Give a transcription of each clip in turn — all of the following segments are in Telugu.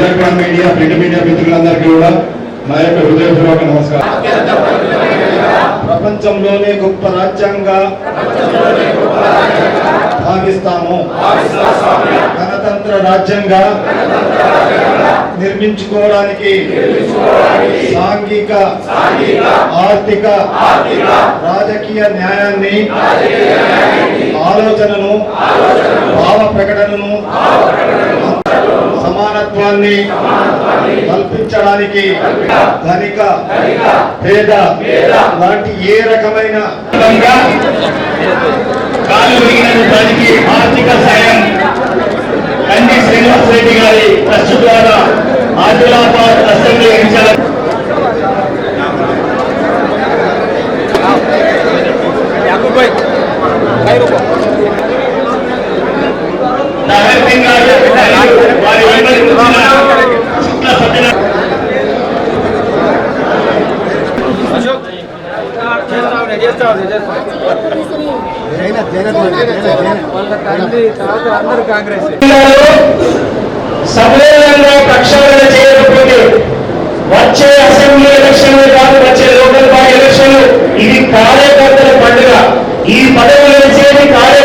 ఎలక్ట్రాన్ మీడియా ప్రింట్ మీడియా మిత్రులందరికీ కూడా నా యొక్క హృదయపూర్వక నమస్కారం. ప్రపంచంలోనే గొప్ప రాజ్యాంగ భావిస్తాము గణతంత్ర రాజ్యంగా నిర్మించుకోవడానికి సాంఘిక ఆర్థిక రాజకీయ న్యాయాన్ని ఆలోచనను భావ ప్రకటనను సమానత్వాన్ని కల్పించడానికి ధనిక పేద లాంటి ఏ రకమైన విధంగా దానికి ఆర్థిక సాయం కండి శ్రీనివాస్ రెడ్డి గారి ట్రస్ట్ ద్వారా ఆదిలాబాద్ అసెంబ్లీ సమూలంగా ప్రక్షాళన చేయకపోతే వచ్చే అసెంబ్లీ ఎలక్షన్లు కాదు వచ్చే లోకల్ బాడీ ఎలక్షన్లు ఇది కార్యకర్తల పండుగ. ఈ పదవులు వచ్చేది కార్య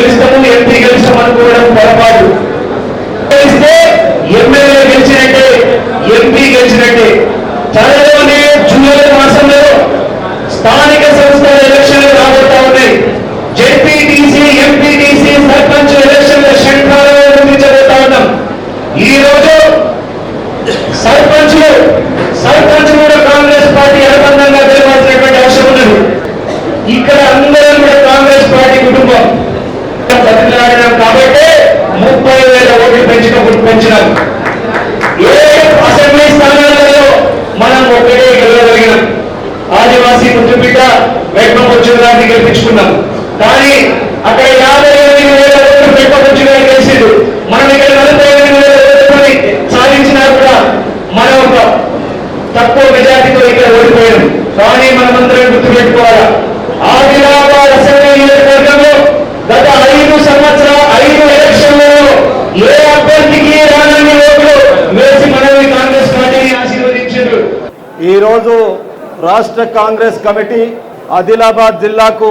గెలుస్తాము ఎంపీ గెలుస్తాం అనుకోవడం పొరపాటు? గెలిస్తే ఎమ్మెల్యే గెలిచినట్టే ఎంపీ గెలిచినట్టే. త్వరలోనే జూలై మాసంలో స్థానిక సంస్థల ఎలక్షన్లు రాబోతా ఉన్నాయి. జెడ్పీటీసీ ఎంపీటీ సర్పంచ్ ఎలక్షన్ల శంఖాలను ముగించబోతా ఉన్నాం ఈ రోజు సర్పంచ్లు సర్పంచ్ కూడా కాంగ్రెస్ పార్టీ అనుబంధంగా గెలవాల్సినటువంటి అవసరం ఉన్నది ఇక్కడ అందరం కూడా కాంగ్రెస్ పార్టీ కుటుంబం బతిలాడినాం కాబట్టి ముప్పై వేల ఓట్లు పెంచినప్పుడు పెంచినారు. ఏ అసెంబ్లీ స్థానాలలో మనం ఒక్కటే గెలవగలిగినాం. ఆదివాసీ ముద్దుబిడ్డ వెంకటొచ్చిన గారిని గెలిపించుకున్నాం. కానీ అక్కడ యాభై ఎనిమిది వేల ఓట్లు వెంకటొచ్చిన గారు గెలిచిండు మనం ఇక్కడ నలభై ఎనిమిది వేల ఓట్లని సాధించినా కూడా మనం ఒక తక్కువ మెజార్టీతో ఇక్కడ ఓడిపోయాం కానీ మనమందరం గుర్తుపెట్టుకోవాలా ఆదిలాబాద్ అసెంబ్లీ నియోజకవర్గంలో గత ఐదు సంవత్సరాల ఐదు ఎలక్షన్లలో ఏ అభ్యర్థికి రానన్ని ఓట్లు వేసి మనల్ని కాంగ్రెస్ పార్టీని ఆశీర్వదించారు ఈరోజు రాష్ట్ర కాంగ్రెస్ కమిటీ ఆదిలాబాద్ జిల్లాకు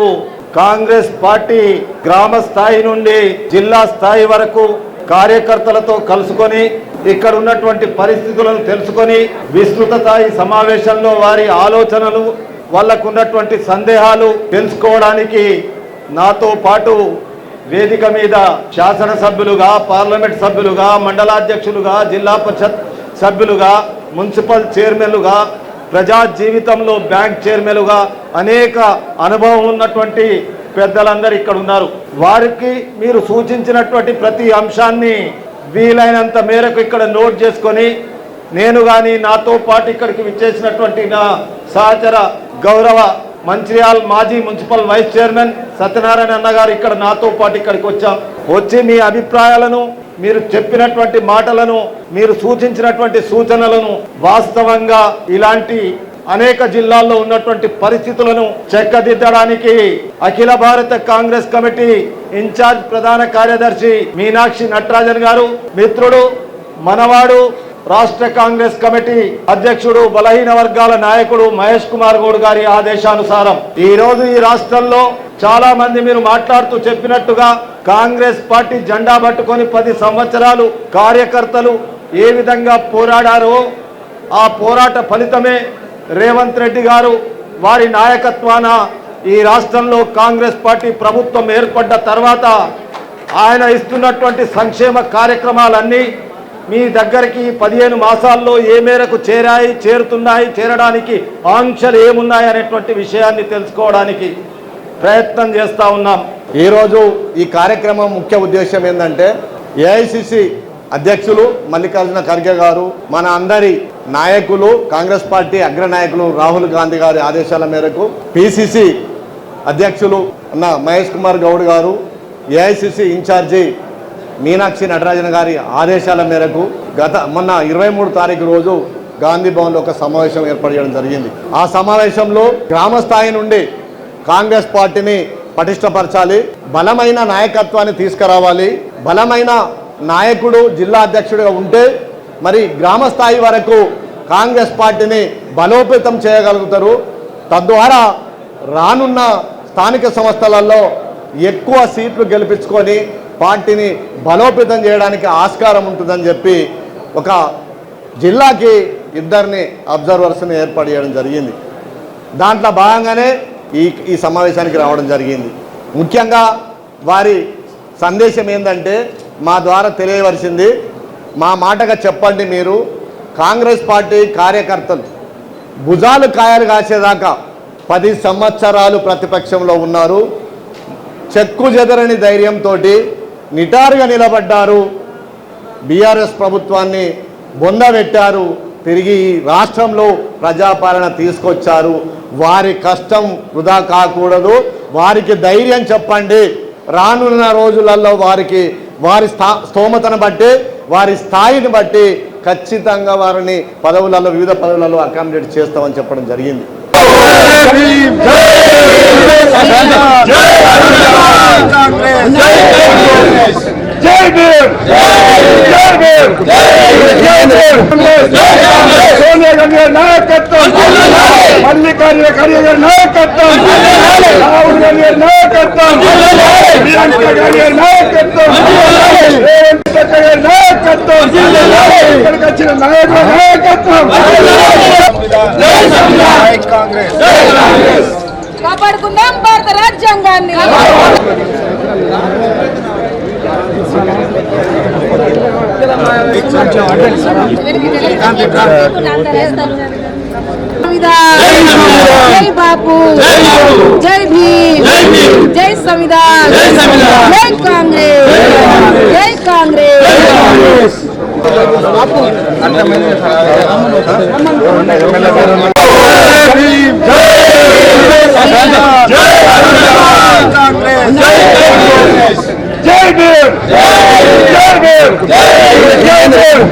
కాంగ్రెస్ పార్టీ గ్రామ స్థాయి నుండి జిల్లా స్థాయి వరకు కార్యకర్తలతో కలుసుకొని ఇక్కడ ఉన్నటువంటి పరిస్థితులను తెలుసుకొని విస్తృత స్థాయి సమావేశంలో వారి ఆలోచనలు వాళ్ళకు ఉన్నటువంటి సందేహాలు తెలుసుకోవడానికి నాతో పాటు వేదిక మీద శాసనసభ్యులుగా పార్లమెంట్ సభ్యులుగా మండలాధ్యక్షులుగా జిల్లా పరిషత్ సభ్యులుగా మున్సిపల్ చైర్మన్లుగా ప్రజా జీవితంలో బ్యాంక్ చైర్మన్లుగా అనేక అనుభవం ఉన్నటువంటి పెద్దలందరూ ఇక్కడ ఉన్నారు. వారికి మీరు సూచించినటువంటి ప్రతి అంశాన్ని వీలైనంత మేరకు ఇక్కడ నోట్ చేసుకొని నేను కానీ నాతో పాటు ఇక్కడికి విచ్చేసినటువంటి నా సహచర గౌరవ మంచిర్యాల్ మాజీ మున్సిపల్ వైస్ చైర్మన్ సత్యనారాయణ అన్న గారు ఇక్కడ నాతో పాటు ఇక్కడికి వచ్చాం వచ్చి మీ అభిప్రాయాలను మీరు చెప్పినటువంటి మాటలను మీరు సూచించినటువంటి సూచనలను వాస్తవంగా ఇలాంటి అనేక జిల్లాల్లో ఉన్నటువంటి పరిస్థితులను చెక్కదిద్దడానికి అఖిల భారత కాంగ్రెస్ కమిటీ ఇన్ఛార్జ్ ప్రధాన కార్యదర్శి మీనాక్షి నటరాజన్ గారు మిత్రుడు మనవాడు రాష్ట్ర కాంగ్రెస్ కమిటీ అధ్యక్షుడు బలహీన వర్గాల నాయకుడు మహేష్ కుమార్ గౌడ్ గారి ఆదేశానుసారం ఈ రోజు ఈ రాష్ట్రంలో చాలా మంది మీరు మాట్లాడుతూ చెప్పినట్టుగా కాంగ్రెస్ పార్టీ జెండా పట్టుకొని పది సంవత్సరాలు కార్యకర్తలు ఏ విధంగా పోరాడారో ఆ పోరాట ఫలితమే రేవంత్ రెడ్డి గారు వారి నాయకత్వాన ఈ రాష్ట్రంలో కాంగ్రెస్ పార్టీ ప్రభుత్వం ఏర్పడ్డ తర్వాత ఆయన ఇస్తున్నటువంటి సంక్షేమ కార్యక్రమాలన్నీ మీ దగ్గరికి పదిహేను మాసాల్లో ఏ మేరకు చేరాయి చేరుతున్నాయి చేరడానికి ఆంక్షలు ఏమున్నాయి అనేటువంటి విషయాన్ని తెలుసుకోవడానికి ప్రయత్నం చేస్తా ఉన్నాం. ఈరోజు ఈ కార్యక్రమం ముఖ్య ఉద్దేశం ఏంటంటే ఏఐసిసి అధ్యక్షులు మల్లికార్జున ఖర్గే గారు మన అందరి నాయకులు కాంగ్రెస్ పార్టీ అగ్రనాయకులు రాహుల్ గాంధీ గారి ఆదేశాల మేరకు పిసిసి అధ్యక్షులు అన్న మహేష్ కుమార్ గౌడ్ గారు ఏఐసిసి ఇన్ఛార్జి మీనాక్షి నటరాజన్ గారి ఆదేశాల మేరకు గత మొన్న ఇరవై మూడు తారీఖు రోజు గాంధీ భవన్లో ఒక సమావేశం ఏర్పాటు చేయడం జరిగింది. ఆ సమావేశంలో గ్రామ స్థాయి నుండి కాంగ్రెస్ పార్టీని పటిష్టపరచాలి. బలమైన నాయకత్వాన్ని తీసుకురావాలి. బలమైన నాయకుడు జిల్లా అధ్యక్షుడిగా ఉంటే మరి గ్రామ స్థాయి వరకు కాంగ్రెస్ పార్టీని బలోపేతం చేయగలుగుతారు. తద్వారా రానున్న స్థానిక సంస్థలలో ఎక్కువ సీట్లు గెలిపించుకొని పార్టీని బలోపేతం చేయడానికి ఆస్కారం ఉంటుందని చెప్పి ఒక జిల్లాకి ఇద్దరిని అబ్జర్వర్స్ని ఏర్పాటు చేయడం జరిగింది. దాంట్లో భాగంగానే ఈ ఈ సమావేశానికి రావడం జరిగింది. ముఖ్యంగా వారి సందేశం ఏంటంటే మా ద్వారా తెలియవలసింది మా మాటగా చెప్పండి మీరు కాంగ్రెస్ పార్టీ కార్యకర్తలు భుజాలు కాయలు కాసేదాకా పది సంవత్సరాలు ప్రతిపక్షంలో ఉన్నారు. చెక్కు చెదరని ధైర్యంతో నిటారుగా నిలబడ్డారు. బీఆర్ఎస్ ప్రభుత్వాన్ని బొందబెట్టారు. తిరిగి ఈ రాష్ట్రంలో ప్రజాపాలన తీసుకొచ్చారు. వారి కష్టం వృధా కాకూడదు వారికి ధైర్యం చెప్పండి రానున్న రోజులలో వారికి వారి స్థా స్తోమతను బట్టి వారి స్థాయిని బట్టి ఖచ్చితంగా వారిని పదవులలో వివిధ పదవులలో అకామిడేట్ చేస్తామని చెప్పడం జరిగింది సోనియా గాంధీ మల్లికార్జున ఖర్గే గారి నాయకత్వం రాహుల్ గాంధీ గారి నాయకత్వం ప్రియాంక గాంధీ గారి నాయకత్వం రేవంత్ రెడ్డి గారి నాయకత్వం ఇక్కడికి వచ్చిన నాయకుల నాయకత్వం కాపాడుకుందాం భారత రాజ్యాంగాన్ని జై బాపు. జై భీమ్. జై సంవిధాన్ జై కాంగ్రెస్. జై కాంగ్రెస్. జై భీమ్. జై భీమ్.